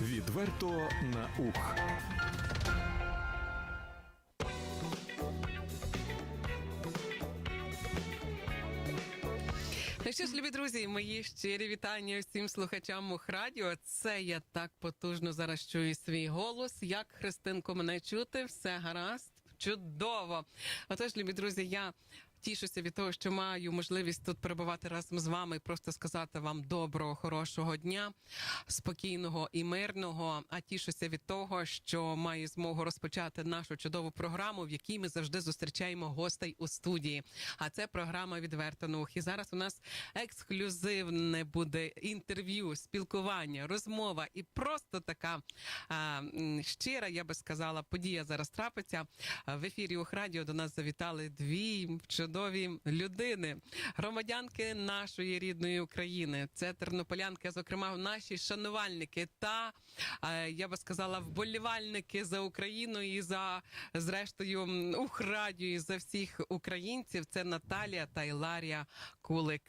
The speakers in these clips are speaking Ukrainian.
Відверто на ух. Ну що ж, любі друзі, мої щирі вітання всім слухачам Мух Радіо. Це я так потужно зараз чую свій голос. Як Христинко мене чути, все гаразд, чудово. Отож, любі друзі, я. Тішуся від того, що маю можливість тут перебувати разом з вами і просто сказати вам доброго, хорошого дня, спокійного і мирного. А тішуся від того, що маю змогу розпочати нашу чудову програму, в якій ми завжди зустрічаємо гостей у студії. А це програма відверто наух. І зараз у нас ексклюзивне буде інтерв'ю, спілкування, розмова і просто така а, щира, я би сказала, подія зараз трапиться. В ефірі Охрадіо до нас завітали дві чудові людини, громадянки нашої рідної України. Це тернополянки, зокрема, наші шанувальники та е, я би сказала, вболівальники за Україну і за зрештою м, Ухрадію, і за всіх українців. Це Наталія та Іларія Кулик.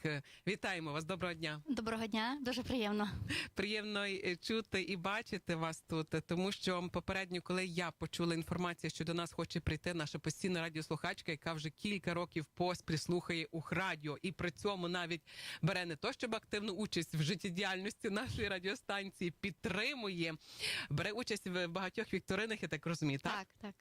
Вітаємо вас. Доброго дня. Доброго дня, дуже приємно. Приємно е, чути і бачити вас тут, тому що попередньо, коли я почула інформацію, що до нас хоче прийти наша постійна радіослухачка, яка вже кілька років поспіль слухає Ухрадіо, і при цьому навіть бере не то, щоб активну участь в життєдіяльності нашої радіостанції, підтримує, бере участь в багатьох вікторинах, я так розумію, так? Так, так.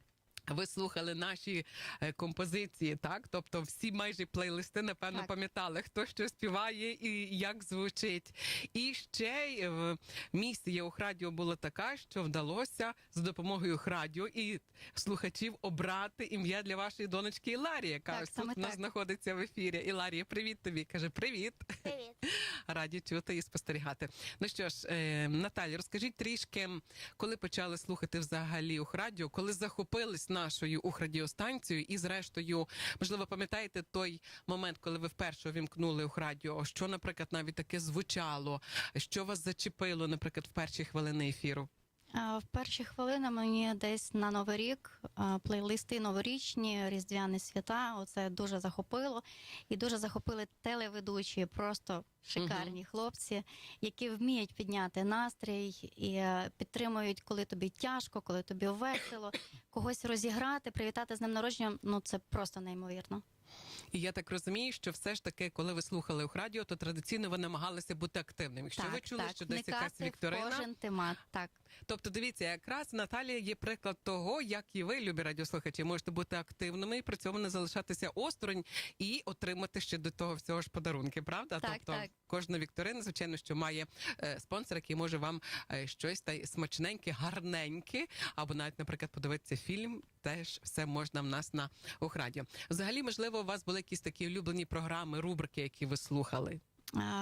Ви слухали наші е, композиції, так? Тобто всі майже плейлисти, напевно, Так. пам'ятали, хто що співає і як звучить. І ще е, місія Ухрадіо була така, що вдалося за допомогою Ухрадіо і слухачів обрати ім'я для вашої донечки Іларії, яка Так, ось тут у нас знаходиться в ефірі. Іларія, привіт тобі. Каже, привіт. Привіт. Раді чути і спостерігати. Ну що ж, е, Наталі, розкажіть трішки, коли почали слухати взагалі Ухрадіо, коли захопились нашою Ухрадіостанцією, і зрештою, можливо, пам'ятаєте той момент, коли ви вперше увімкнули Ухрадіо, що, наприклад, навіть таке звучало, що вас зачепило, наприклад, в перші хвилини ефіру? В перші хвилини мені десь на Новий рік плейлисти новорічні, різдвяні свята. Оце дуже захопило. І дуже захопили телеведучі, просто шикарні хлопці, які вміють підняти настрій і е, підтримують, коли тобі тяжко, коли тобі весело. Когось розіграти, привітати з ним народженням. Ну це просто неймовірно. І я так розумію, що все ж таки, коли ви слухали Ухрадіо, то традиційно ви намагалися бути активним. Якщо ви чули, що десь якась вікторина, кожен темат. Так. Тобто, дивіться, якраз Наталія є приклад того, як і ви, любі радіослухачі, можете бути активними і при цьому не залишатися осторонь і отримати ще до того всього ж подарунки, правда? Так, тобто так. кожна вікторина, звичайно, що має е, спонсор, який може вам е, щось та смачненьке, гарненьке, або навіть, наприклад, подивитися фільм. Теж все можна в нас на Охраді. Взагалі, можливо, у вас були якісь такі улюблені програми, рубрики, які ви слухали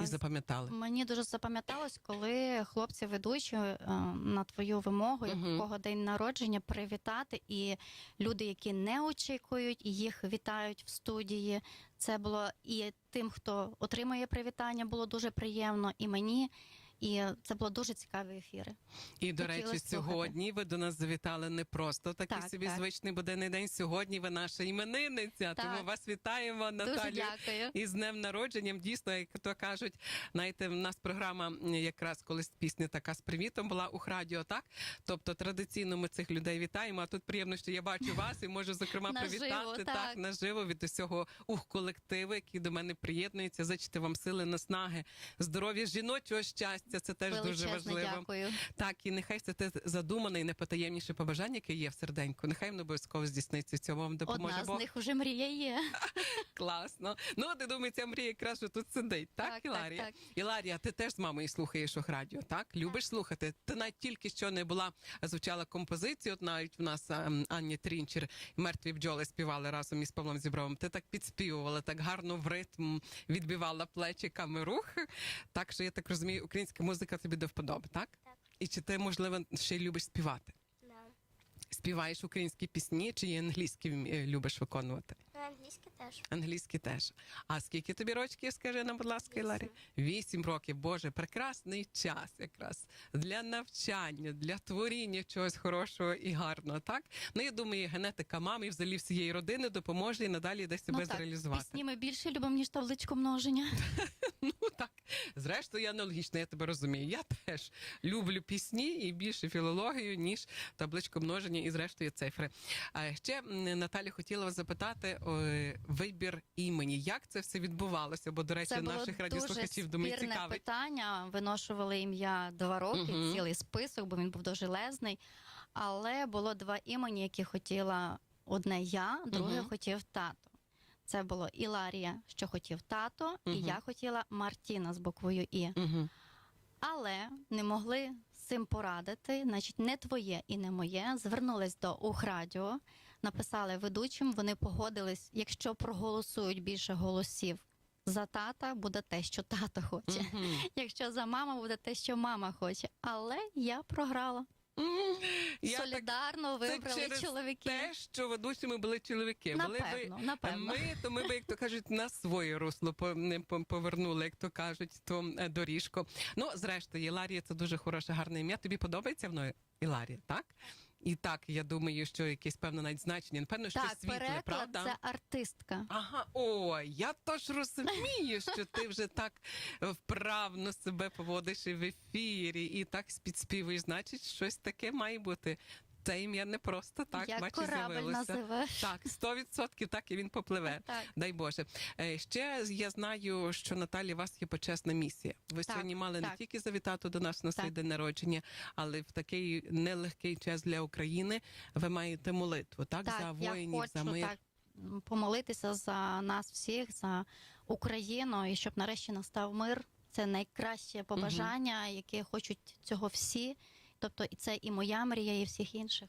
і запам'ятали. Мені дуже запам'яталось, коли хлопці ведучі е, на твою вимогу, як Мгм. у кого день народження, привітати. І люди, які не очікують, їх вітають в студії. Це було і тим, хто отримує привітання, було дуже приємно, і мені. І це було дуже цікаві ефіри. І до Хотілося речі, слухати. сьогодні ви до нас завітали не просто такий Так, собі так. звичний буденний день. Сьогодні ви наша іменинниця. Так. Тому вас вітаємо, Дуже Наталю. І з днем народженням. Дійсно, як то кажуть, знаєте, в нас програма якраз колись пісня така з привітом була у радіо, так? Тобто традиційно ми цих людей вітаємо. А тут приємно, що я бачу вас і можу зокрема привітати так. наживо від усього ух колективу, який до мене приєднується. Зачити вам сили, наснаги, здоров'я, жіночого щастя. Це теж дуже важливо. дякую. Так, і нехай це те задумане і найпотаємніше побажання, яке є в серденьку. Нехай воно обов'язково здійсниться. Цьому вам допоможе Одна з них уже мрія є. Класно. Ну, ти думаю, ця мрія якраз тут сидить, так, Так, так, Іларія? так. Іларія, ти теж з мамою слухаєш радіо, так? Любиш слухати? Ти навіть тільки що не була, звучала композиція, от навіть в нас ем, Аня Трінчер і мертві бджоли співали разом із Павлом Зібровим. Ти так підспівувала, так гарно в ритм відбивала плечиками рух. Так що я так розумію, українська музика тобі до вподоби, так? Так. І чи ти, можливо, ще й любиш співати? Да. Співаєш українські пісні, чи і англійські е, любиш виконувати? Англійське теж. Англійський теж. А скільки тобі рочків, скажи нам, будь ласка, Іларі? Вісім років. Боже, прекрасний час якраз для навчання, для творіння чогось хорошого і гарного. Так ну я думаю, генетика мами взагалі всієї родини допоможе і надалі десь себе ну, так, зреалізувати. Пісні ми більше любимо, ніж табличку множення. Ну так, зрештою, я аналогічно, я тебе розумію. Я теж люблю пісні і більше філологію, ніж табличку множення і зрештою цифри. А ще Наталі хотіла вас запитати вибір імені. Як це все відбувалося? Бо, до речі, Це було наших радіослухачів думаю, цікавить. питання. Виношували ім'я два роки, Мгм. цілий список, бо він був довжелезний. Але було два імені, які хотіла одне я, друге Мгм. хотів тато. Це було Іларія, що хотів тато, і я хотіла Мартіна з буквою І. Угу. Але не могли з цим порадити, значить, не твоє і не моє. Звернулись до Ухрадіо, написали ведучим, вони погодились, якщо проголосують більше голосів за тата, буде те, що тато хоче. Якщо за маму, буде те, що мама хоче. Але я програла. Я так Солідарно це вибрали через чоловіки. те, що ведучими були чоловіки. Напевно, би напевно. ми, то ми би, як то кажуть, на своє русло повернули, як то кажуть, то е, доріжку. Ну, зрештою, Іларія це дуже хороше, гарне ім'я. Тобі подобається воно Іларія, так? І так, я думаю, що якесь певне навіть значення. Напевно, що Так, світле, переклад правда? це артистка. Ага, о, я тож розумію, що ти вже так вправно себе поводиш і в ефірі, і так підспівуєш. Значить, щось таке має бути. Це ім'я не просто так, Як корабель з'явилося. Так, 100% так і він попливе. Так. Дай Боже. Е, Ще я знаю, що Наталі, у вас є почесна місія. Ви Так, сьогодні мали не тільки завітати до нас на свій день народження, але в такий нелегкий час для України ви маєте молитву, так, Так, за я воїнів, хочу за мир. так помолитися за нас всіх, за Україну, і щоб нарешті настав мир. Це найкраще побажання, яке хочуть цього всі. Тобто, і це і моя мрія, і всіх інших.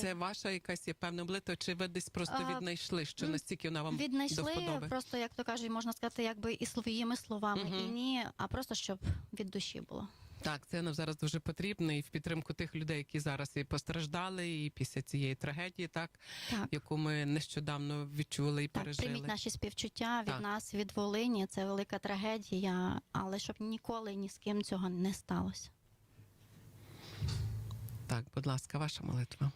Це ваша якась є певна молитва, чи ви десь просто віднайшли, що настільки вона вам до Віднайшли вподоби? просто, як то кажуть, можна сказати, якби і своїми словами, Мгм. і ні, а просто щоб від душі було. Так, це нам зараз дуже потрібно і в підтримку тих людей, які зараз і постраждали, і після цієї трагедії, так Так. яку ми нещодавно відчули і Так, пережили. прийміть наші співчуття від Так. нас, від Волині. Це велика трагедія, але щоб ніколи ні з ким цього не сталося. Так, будь ласка, ваша молитва.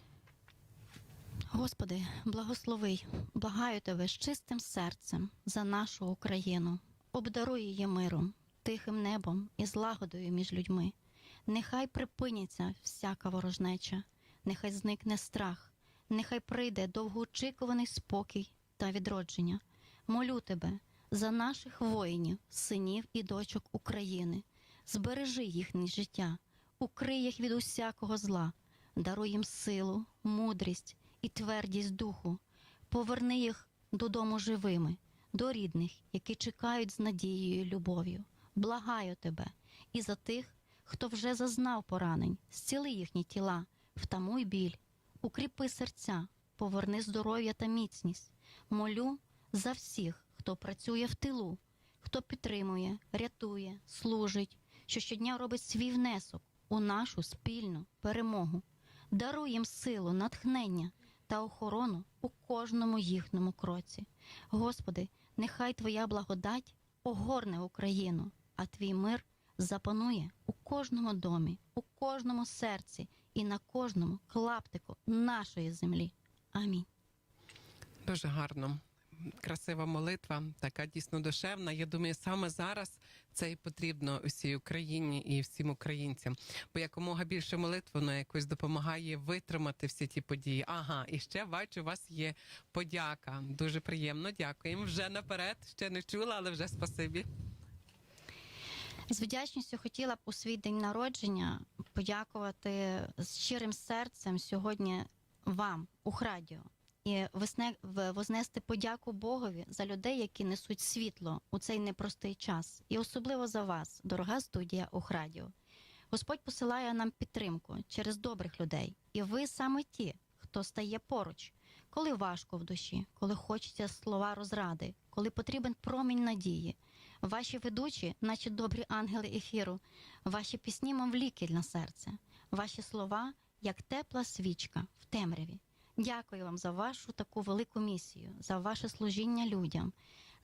Господи, благослови, благаю тебе з чистим серцем за нашу Україну. Обдаруй її миром, тихим небом і злагодою між людьми. Нехай припиняться всяка ворожнеча, нехай зникне страх, нехай прийде довгоочікуваний спокій та відродження. Молю тебе за наших воїнів, синів і дочок України. Збережи їхнє життя, укрий їх від усякого зла, даруй їм силу, мудрість і твердість духу. Поверни їх додому живими, до рідних, які чекають з надією і любов'ю. Благаю тебе і за тих, хто вже зазнав поранень, зціли їхні тіла, втамуй біль, укріпи серця, поверни здоров'я та міцність. Молю за всіх, хто працює в тилу, хто підтримує, рятує, служить, що щодня робить свій внесок у нашу спільну перемогу. Даруй їм силу, натхнення та охорону у кожному їхньому кроці. Господи, нехай Твоя благодать огорне Україну, а Твій мир запанує у кожному домі, у кожному серці і на кожному клаптику нашої землі. Амінь. Дуже гарно. Красива молитва, така дійсно душевна. Я думаю, саме зараз це і потрібно усій Україні і всім українцям. Бо якомога більше молитв, воно якось допомагає витримати всі ті події. Ага, і ще бачу, у вас є подяка. Дуже приємно. Дякуємо. Вже наперед. Ще не чула, але вже спасибі. З вдячністю хотіла б у свій день народження подякувати з щирим серцем сьогодні вам, Ухрадіо, і вознести подяку Богові за людей, які несуть світло у цей непростий час, і особливо за вас, дорога студія Ухрадіо. Господь посилає нам підтримку через добрих людей, і ви саме ті, хто стає поруч, коли важко в душі, коли хочеться слова розради, коли потрібен промінь надії. Ваші ведучі, наче добрі ангели ефіру, ваші пісні, мов лікіль на серце, ваші слова, як тепла свічка в темряві. Дякую вам за вашу таку велику місію, за ваше служіння людям,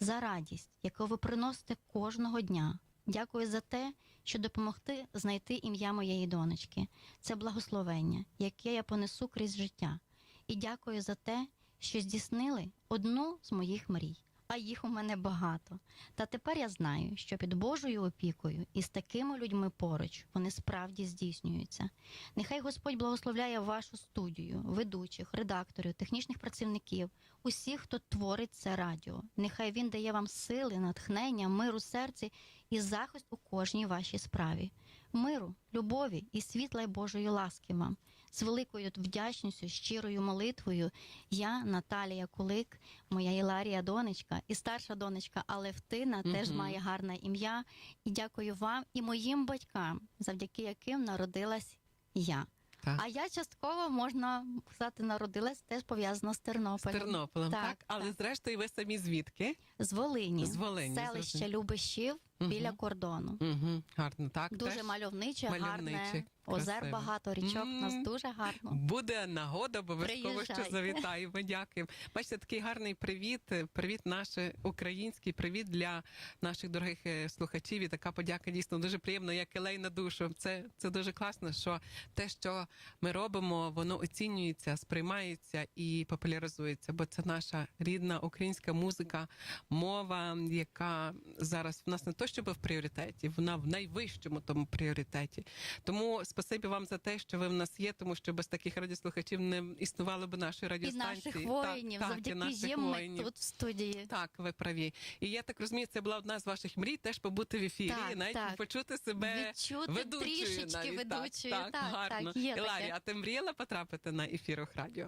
за радість, яку ви приносите кожного дня. Дякую за те, що допомогти знайти ім'я моєї донечки. Це благословення, яке я понесу крізь життя. І дякую за те, що здійснили одну з моїх мрій. А їх у мене багато. Та тепер я знаю, що під Божою опікою і з такими людьми поруч вони справді здійснюються. Нехай Господь благословляє вашу студію, ведучих, редакторів, технічних працівників, усіх, хто творить це радіо. Нехай він дає вам сили, натхнення, миру серці і захист у кожній вашій справі. Миру, любові і світла й Божої ласки вам. З великою вдячністю, щирою молитвою я, Наталія Кулик, моя Іларія донечка і старша донечка Алевтина теж має гарне ім'я. І дякую вам і моїм батькам, завдяки яким народилась я. Так. А я частково можна сказати, народилась теж пов'язана з З Тернополем. Тернополем, так, Так, але так. зрештою ви самі звідки? З Волині, З Волині, селище. Любишів Мгм. біля кордону. Угу, гарно, так. Дуже теж мальовниче, мальовниче, гарне. Озер красиво. багато, річок. У нас дуже гарно. Буде нагода, обов'язково що завітаємо. Дякую. Бачите, такий гарний привіт. Привіт, наш український привіт для наших дорогих е, слухачів. І така подяка дійсно дуже приємно, як елей на душу. Це, це дуже класно, що те, що ми робимо, воно оцінюється, сприймається і популяризується. Бо це наша рідна українська музика, мова, яка зараз в нас не то, щоб в пріоритеті, вона в найвищому тому пріоритеті. Тому спасибі вам за те, що ви в нас є, тому що без таких радіослухачів не існувало б нашої І радіостанції. наших воїнів, так, так, і завдяки наших воїнів. тут в студії. Так, ви праві. І я так розумію, це була одна з ваших мрій теж побути в ефірі, Так, і навіть так. почути себе Відчути ведучою трішечки навіть. ведучою. Так, так, гарно. так, є Іларі, таке. а ти мріяла потрапити на ефір радіо?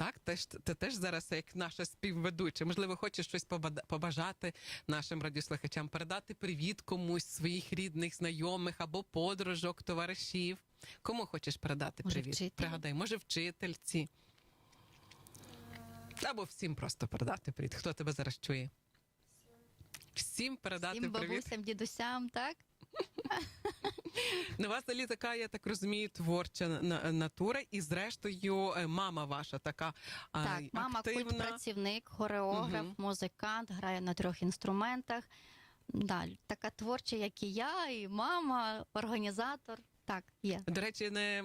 Так, теж ти теж зараз як наша співведуча. Можливо, хочеш щось побажати нашим радіослухачам, передати привіт комусь своїх рідних, знайомих або подружок, товаришів. Кому хочеш передати Може, привіт? вчителю? Пригадай, може, вчительці. Або всім просто передати привіт. Хто тебе зараз чує? Всім передати Всім привіт. бабусям, дідусям, так? Ну, у вас взагалі така, я так розумію, творча натура, і зрештою, е, мама ваша така Так, мама активна. культпрацівник, хореограф, угу. музикант, грає на трьох інструментах. Да, така творча, як і я, і мама, організатор. Так, є. До речі, не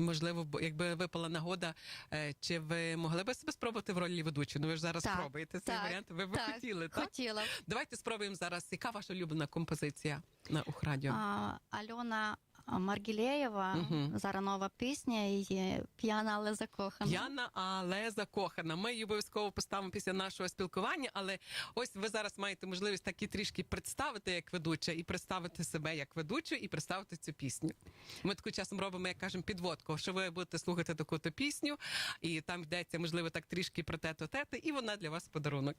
можливо, якби випала нагода, е, чи ви могли би себе спробувати в ролі ведучої? Ну ви ж зараз Так, спробуєте цей так, варіант. Ви б так, хотіли, так? Хотіла. Давайте спробуємо зараз. Яка ваша улюблена композиція на Ухрадіо? А, Альона Маргілєєва, Мгм. зараз нова пісня, її п'яна, але закохана. Яна, але закохана. Ми її обов'язково поставимо після нашого спілкування. Але ось ви зараз маєте можливість такі трішки представити як ведуча, і представити себе як ведучу, і представити цю пісню. Ми таку часом робимо, як кажемо, підводку, що ви будете слухати таку то пісню, і там йдеться, можливо, так трішки про те-то тете, і вона для вас подарунок.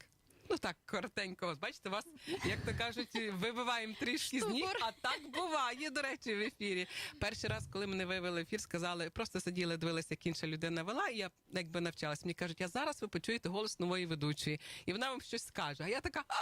Ну так, коротенько, От бачите, вас, як то кажуть, вибиваємо трішки з ніг, а так буває, до речі, в ефірі. Перший раз, коли мене вивели в ефір, сказали, просто сиділи, дивилися, як інша людина вела, і я якби навчалась. Мені кажуть, я зараз ви почуєте голос нової ведучої, і вона вам щось скаже. А я така, а,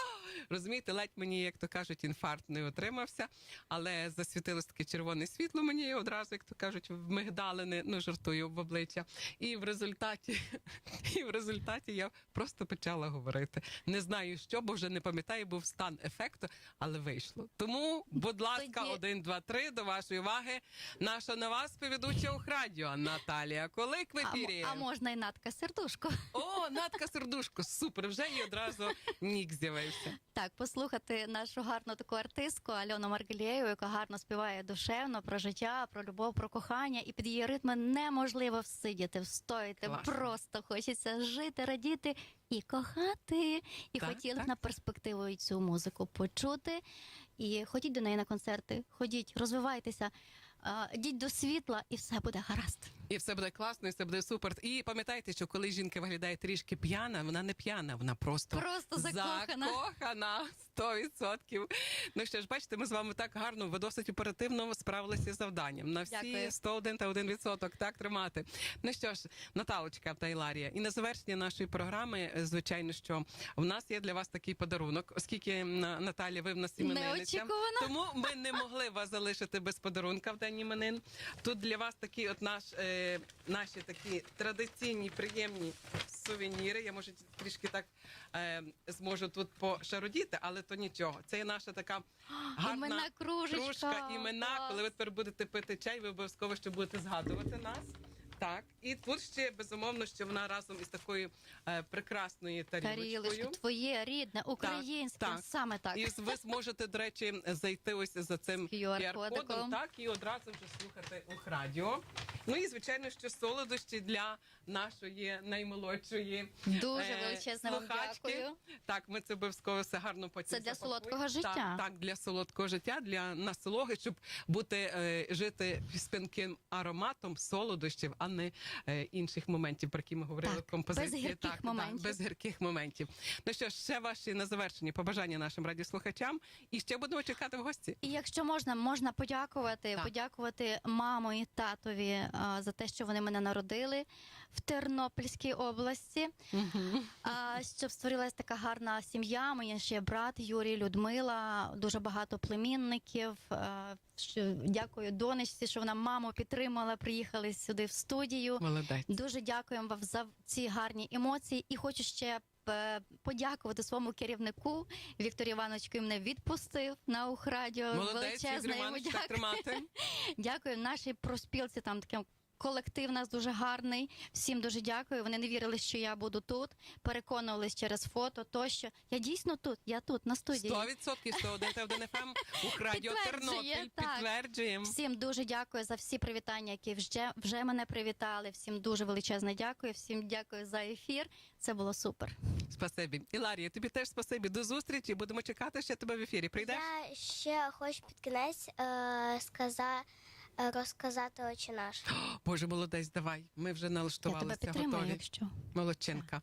розумієте, ледь мені, як то кажуть, інфаркт не отримався, але засвітилось таке червоне світло мені одразу, як то кажуть, вмигдалини, ну жартую в обличчя. І в результаті, і в результаті я просто почала говорити. Не знаю що, бо вже не пам'ятаю, був стан ефекту, але вийшло. Тому, будь ласка, Тоді- один, два, три до вашої уваги. Наша нова співведуча Ухрадіо Наталія Колик в А, ефірі. а можна і Натка Сердушко. О, Натка Сердушко, супер! Вже і одразу нік з'явився. Так, послухати нашу гарну таку артистку Альону Маргілєєву, яка гарно співає душевно про життя, про любов, про кохання, і під її ритми неможливо всидіти, встояти. Класно. Просто хочеться жити, радіти і кохати. І Так, хотіли б так. на перспективу і цю музику почути. І ходіть до неї на концерти, ходіть, розвивайтеся, йдіть до світла, і все буде гаразд. І все буде класно, і все буде супер. І пам'ятайте, що коли жінка виглядає трішки п'яна, вона не п'яна, вона просто, Просто закохана. закохана 100%. Ну що ж, бачите, ми з вами так гарно, ви досить оперативно справилися з завданням. На всі Дякую. 101 та 1% так тримати. Ну що ж, Наталочка та Іларія. І на завершення нашої програми, е, звичайно, що в нас є для вас такий подарунок, оскільки на- Наталя, ви в нас іменинниця. Тому ми не могли вас залишити без подарунка в день іменин. Тут для вас такий от наш е, наші такі традиційні приємні сувеніри. Я може трішки так е, зможу тут пошародіти, але то нічого. Це є наша така гарна імена кружечка. кружка імена. Клас. Коли ви тепер будете пити чай, ви обов'язково ще будете згадувати нас. Так, і тут ще безумовно, що вона разом із такою е, прекрасною тарілочкою. Тарілочку, твоє рідне, українське, так. саме так. І ви зможете, до речі, зайти ось за цим. QR-кодом, так, і одразу вже слухати радіо. Ну і звичайно, що солодощі для нашої наймолодшої. Дуже е, величезне вам слухачки. дякую. Так, ми це обов'язково все гарно потім Це для запакуємо. солодкого життя. Так, так, для солодкого життя, для насологи, щоб бути е, жити з пінким ароматом солодощів, а не е, інших моментів, про які ми говорили Так, в композиції. без гірких так, моментів. Так, без гірких моментів. Ну що ж, ще ваші на завершення побажання нашим радіослухачам. І ще будемо чекати в гості. І якщо можна, можна подякувати, Так. подякувати маму і татові а, за те, що вони мене народили в Тернопільській області. А, щоб створилась така гарна сім'я. Мені ще брат Юрій, Людмила, дуже багато племінників. А, що- Дякую донечці, що вона маму підтримала. Приїхали сюди в студію. Молодець. Дуже дякуємо вам за ці гарні емоції. І хочу ще е, подякувати своєму керівнику Вікторі Івановичу, який мене відпустив на Ухрадіо. Молодець, Величезне йому дякую. Дякую нашій проспілці. Там таке колектив у нас дуже гарний. Всім дуже дякую. Вони не вірили, що я буду тут. Переконувались через фото. Тощо я дійсно тут. Я тут на студії. 100% 101 та 1 FM у радіо Підтверджує, Тернопіль. так. Підтверджуємо. Всім дуже дякую за всі привітання, які вже вже мене привітали. Всім дуже величезне дякую. Всім дякую за ефір. Це було супер. Спасибі. Іларія, тобі теж спасибі. До зустрічі. Будемо чекати ще тебе в ефірі. Прийдеш? Я ще хочу під кінець е, сказа, е, розказати очі наш. Боже, молодець, давай. Ми вже Я тебе налаштувалися. Готові. якщо Молодчинка.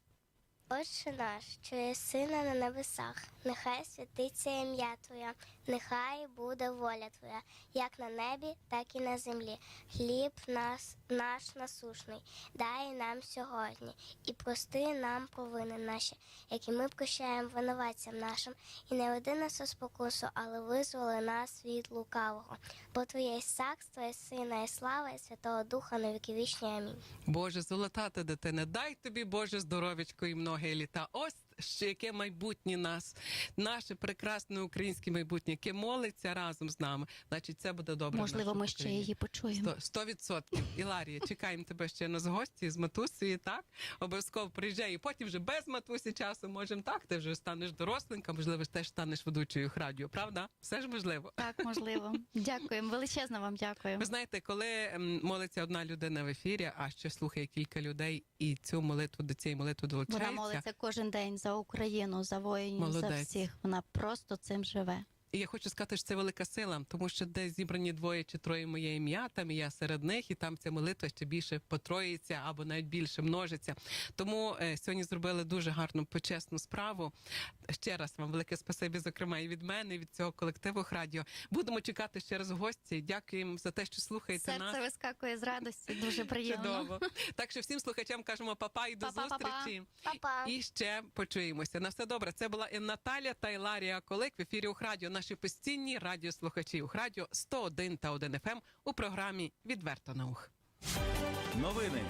Отче наш, що є сина на небесах, нехай святиться ім'я Твоє, нехай буде воля Твоя, як на небі, так і на землі. Хліб нас, наш насушний, дай нам сьогодні, і прости нам провини наші, які ми прощаємо винуватцям нашим, і не веди нас у спокусу, але визволи нас від лукавого. Бо Твоє царство, і сина, і слава, і Святого Духа на віки вічні. Амінь. Боже, золота ти дитина, дай тобі Боже здоров'ячко і многі літа. Ось ще яке майбутнє нас, наше прекрасне українське майбутнє, яке молиться разом з нами. Значить, це буде добре. можливо, ми ще її почуємо. Сто- відсотків. Іларія, чекаємо тебе ще на гості з матусею, так? Обов'язково приїжджай. І потім вже без матусі часу можемо так. Ти вже станеш доросленька, можливо, теж станеш ведучою радіо, правда? Все ж можливо. Так, можливо. Дякуємо. Величезно вам дякую. Ви знаєте, коли молиться одна людина в ефірі, а ще слухає кілька людей, і цю молитву до цієї молитви Вона молиться кожен день за Україну, за воїнів, за всіх. Вона просто цим живе. І я хочу сказати, що це велика сила, тому що десь зібрані двоє чи троє моє ім'я, там і я серед них, і там ця молитва ще більше потроїться або навіть більше множиться. Тому е, сьогодні зробили дуже гарну почесну справу. Ще раз вам велике спасибі, зокрема, і від мене, і від цього колективу радіо. Будемо чекати ще раз в гості. Дякуємо за те, що слухаєте Серце нас. вискакує з радості. Дуже приємно. Чудово. Так що всім слухачам кажемо папа і до Па-па-па-па. зустрічі. Па-па! І ще почуємося. На все добре. Це була і Наталя та Іларія Колик в ефірі Ухрадіо. Наші постійні радіослухачі Ухрадіо 101 та 1 FM у програмі Відверто наух. Новини